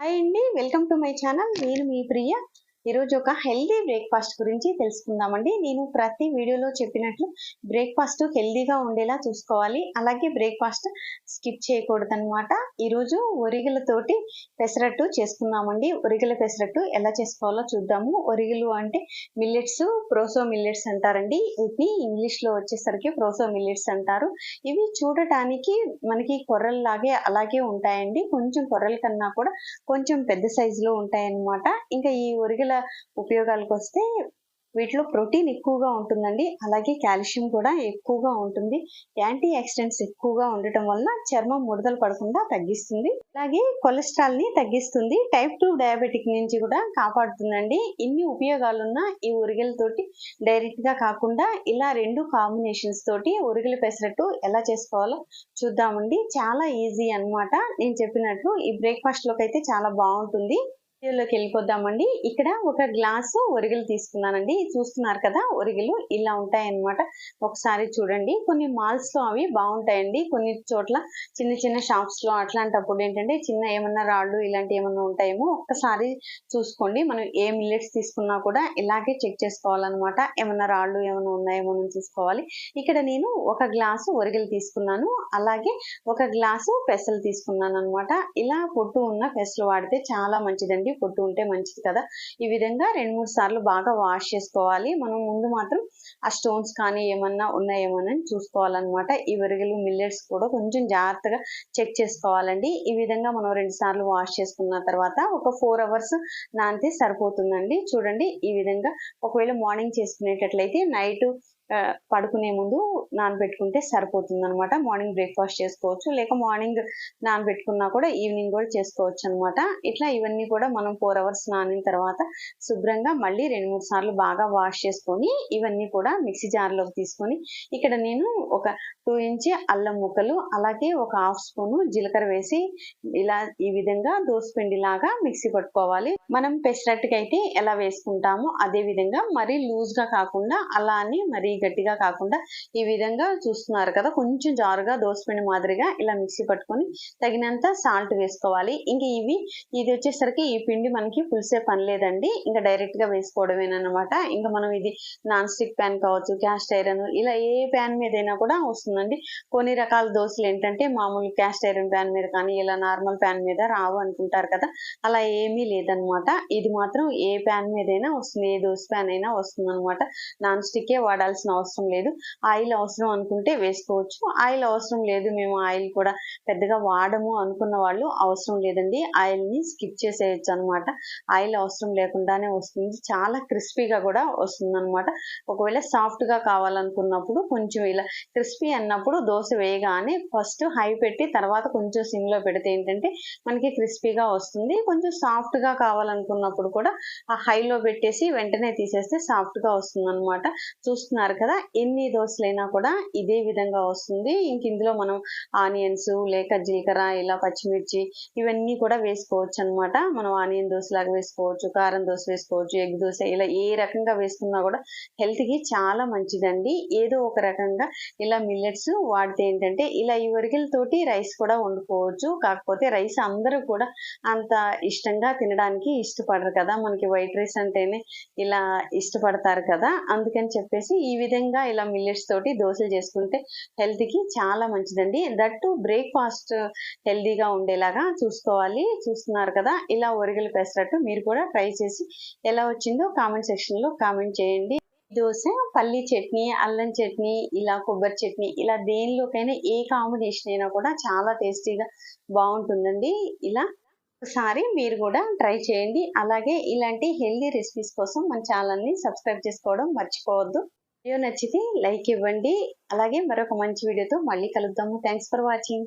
Hi అండి welcome to my channel. నేను మీ ప్రియ. ఈరోజు ఒక హెల్దీ బ్రేక్ఫాస్ట్ గురించి తెలుసుకుందామండి. నేను ప్రతి వీడియోలో చెప్పినట్లు బ్రేక్ఫాస్ట్ హెల్దీగా ఉండేలా చూసుకోవాలి. అలాగే బ్రేక్ఫాస్ట్ స్కిప్ చేయకూడదు అనమాట ఈరోజు ఒరిగలతోటి పెసరట్టు చేసుకుందామండి. ఒరిగల పెసరట్టు ఎలా చేసుకోవాలో చూద్దాము. ఒరిగలు అంటే మిల్లెట్స్ ప్రోసో మిల్లెట్స్ అంటారండి. ఇవి ఇంగ్లీష్లో వచ్చేసరికి ప్రోసో మిల్లెట్స్ అంటారు. ఇవి చూడటానికి మనకి కొర్రల్లాగే అలాగే ఉంటాయండి. కొంచెం కొర్రల కన్నా కూడా కొంచెం పెద్ద సైజులో ఉంటాయన్నమాట. ఇంకా ఈ ఒరిగల ఉపయోగాలకు వస్తే వీటిలో ప్రోటీన్ ఎక్కువగా ఉంటుందండి. అలాగే కాల్షియం కూడా ఎక్కువగా ఉంటుంది. యాంటీ ఆక్సిడెంట్స్ ఎక్కువగా ఉండటం వల్ల చర్మం ముడతలు పడకుండా తగ్గిస్తుంది. అలాగే కొలెస్ట్రాల్ని తగ్గిస్తుంది. టైప్ టూ డయాబెటిక్ నుంచి కూడా కాపాడుతుందండి. ఇన్ని ఉపయోగాలున్న ఈ ఉరిగలతోటి డైరెక్ట్గా కాకుండా ఇలా రెండు కాంబినేషన్స్ తోటి ఉరిగల పెసరట్టు ఎలా చేసుకోవాలో చూద్దామండి. చాలా ఈజీ అన్నమాట. నేను చెప్పినట్లు ఈ బ్రేక్ఫాస్ట్లోకి అయితే చాలా బాగుంటుంది. వీడియోలోకి వెళ్ళిపోద్దామండి ఇక్కడ ఒక గ్లాసు ఒరిగలు తీసుకున్నానండి. చూస్తున్నారు కదా ఒరిగలు ఇలా ఉంటాయన్నమాట. ఒకసారి చూడండి. కొన్ని మాల్స్లో అవి బాగుంటాయండి. కొన్ని చోట్ల చిన్న చిన్న షాప్స్లో అట్లాంటప్పుడు ఏంటంటే చిన్న ఏమన్నా రాళ్ళు ఇలాంటి ఏమన్నా ఉంటాయేమో ఒక్కసారి చూసుకోండి. మనం ఏ మిల్లెట్స్ తీసుకున్నా కూడా ఇలాగే చెక్ చేసుకోవాలన్నమాట. ఏమన్నా రాళ్ళు ఏమైనా ఉన్నాయేమో మనం చూసుకోవాలి. ఇక్కడ నేను ఒక గ్లాసు ఒరిగలు తీసుకున్నాను. అలాగే ఒక గ్లాసు పెసలు తీసుకున్నాను అనమాట ఇలా పొట్టు ఉన్న పెసలు వాడితే చాలా మంచిదండి. పొట్టు ఉంటే మంచిది కదా. ఈ విధంగా రెండు మూడు సార్లు బాగా వాష్ చేసుకోవాలి. మనం ముందు మాత్రం ఆ స్టోన్స్ కానీ ఏమన్నా ఉన్నాయేమోనని చూసుకోవాలన్నమాట. ఈ విరగలు మిల్లెట్స్ కూడా కొంచెం జాగ్రత్తగా చెక్ చేసుకోవాలండి. ఈ విధంగా మనం రెండు సార్లు వాష్ చేసుకున్న తర్వాత ఒక ఫోర్ అవర్స్ నానితే సరిపోతుందండి. చూడండి ఈ విధంగా ఒకవేళ మార్నింగ్ చేసుకునేటట్లయితే నైట్ పడుకునే ముందు నానబెట్టుకుంటే సరిపోతుంది అనమాట మార్నింగ్ బ్రేక్ఫాస్ట్ చేసుకోవచ్చు లేక మార్నింగ్ నానబెట్టుకున్నా కూడా ఈవినింగ్ కూడా చేసుకోవచ్చు అనమాట ఇట్లా ఇవన్నీ కూడా మనం ఫోర్ అవర్స్ నానిన తర్వాత శుభ్రంగా మళ్ళీ రెండు మూడు సార్లు బాగా వాష్ చేసుకొని ఇవన్నీ కూడా మిక్సీ జార్లోకి తీసుకొని ఇక్కడ నేను ఒక టూ ఇంచ్ అల్లం ముక్కలు అలాగే ఒక హాఫ్ స్పూన్ జీలకర్ర వేసి ఇలా ఈ విధంగా దోసపిండి లాగా మిక్సీ పట్టుకోవాలి. మనం పెసరట్టుకి అయితే ఎలా వేసుకుంటామో అదే విధంగా మరీ లూజ్గా కాకుండా అలా అని మరీ గట్టిగా కాకుండా ఈ విధంగా చూస్తున్నారు కదా. కొంచెం జారుగా దోసపిండి మాదిరిగా ఇలా మిక్సీ పట్టుకొని తగినంత సాల్ట్ వేసుకోవాలి. ఇంకా ఇవి ఇది వచ్చేసరికి ఈ పిండి మనకి పులిసే పని లేదండి. ఇంకా డైరెక్ట్గా వేసుకోవడమేనమాట ఇంకా మనం ఇది నాన్ స్టిక్ ప్యాన్ కావచ్చు క్యాస్ట్ ఐరన్ ఇలా ఏ ప్యాన్ మీదైనా కూడా వస్తుందండి. కొన్ని రకాల దోశలు ఏంటంటే మామూలు క్యాస్ట్ ఐరన్ ప్యాన్ మీద కానీ ఇలా నార్మల్ ప్యాన్ మీద రావు అనుకుంటారు కదా. అలా ఏమీ లేదనమాట ఇది మాత్రం ఏ ప్యాన్ మీదైనా వస్తుంది ఏ దోశ ప్యాన్ అయినా వస్తుంది అనమాట నాన్ స్టిక్కే వాడాల్సిన అవసరం లేదు. ఆయిల్ అవసరం అనుకుంటే వేసుకోవచ్చు. ఆయిల్ అవసరం లేదు. మేము ఆయిల్ కూడా పెద్దగా వాడము అనుకున్న వాళ్ళు అవసరం లేదండి. ఆయిల్ని స్కిప్ చేసేయచ్చు అనమాట ఆయిల్ అవసరం లేకుండానే వస్తుంది. చాలా క్రిస్పీగా కూడా వస్తుంది అనమాట ఒకవేళ సాఫ్ట్గా కావాలనుకున్నప్పుడు కొంచెం ఇలా క్రిస్పీ అన్నప్పుడు దోశ వేయగానే ఫస్ట్ హై పెట్టి తర్వాత కొంచెం సిమ్లో పెడితే ఏంటంటే మనకి క్రిస్పీగా వస్తుంది. కొంచెం సాఫ్ట్గా కావాలనుకున్నప్పుడు కూడా ఆ హైలో పెట్టేసి వెంటనే తీసేస్తే సాఫ్ట్గా వస్తుంది అనమాట చూస్తున్నారు కదా? ఎన్ని దోశలైనా కూడా ఇదే విధంగా వస్తుంది. ఇంక ఇందులో మనం ఆనియన్స్ లేక జీలకర్ర ఇలా పచ్చిమిర్చి ఇవన్నీ కూడా వేసుకోవచ్చు అనమాట మనం ఆనియన్ దోశ లాగా వేసుకోవచ్చు కారం దోశ వేసుకోవచ్చు ఎగ్ దోశ ఇలా ఏ రకంగా వేసుకున్నా కూడా హెల్త్కి చాలా మంచిదండి. ఏదో ఒక రకంగా ఇలా మిల్లెట్స్ వాడితే ఏంటంటే ఇలా ఈ వరిగలతోటి రైస్ కూడా వండుకోవచ్చు. కాకపోతే రైస్ అందరూ కూడా అంత ఇష్టంగా తినడానికి ఇష్టపడరు కదా? మనకి వైట్ రైస్ అంటేనే ఇలా ఇష్టపడతారు కదా? అందుకని చెప్పేసి ఈ విధంగా ఇలా మిల్లెట్స్ తోటి దోశలు చేసుకుంటే హెల్త్కి చాలా మంచిదండి. దట్టు బ్రేక్ఫాస్ట్ హెల్తీగా ఉండేలాగా చూసుకోవాలి. చూస్తున్నారు కదా ఇలా ఒరిగలు పెసరట్టు మీరు కూడా ట్రై చేసి ఎలా వచ్చిందో కామెంట్ సెక్షన్లో కామెంట్ చేయండి. దోశ పల్లీ చట్నీ అల్లం చట్నీ ఇలా కొబ్బరి చట్నీ ఇలా దేనిలోకైనా ఏ కాంబినేషన్ అయినా కూడా చాలా టేస్టీగా బాగుంటుందండి. ఇలా ఒకసారి మీరు కూడా ట్రై చేయండి. అలాగే ఇలాంటి హెల్దీ రెసిపీస్ కోసం మన ఛానల్ని సబ్స్క్రైబ్ చేసుకోవడం మర్చిపోవద్దు. వీడియో నచ్చితే లైక్ ఇవ్వండి. అలాగే మరొక మంచి వీడియోతో మళ్ళీ కలుద్దాము. Thanks for watching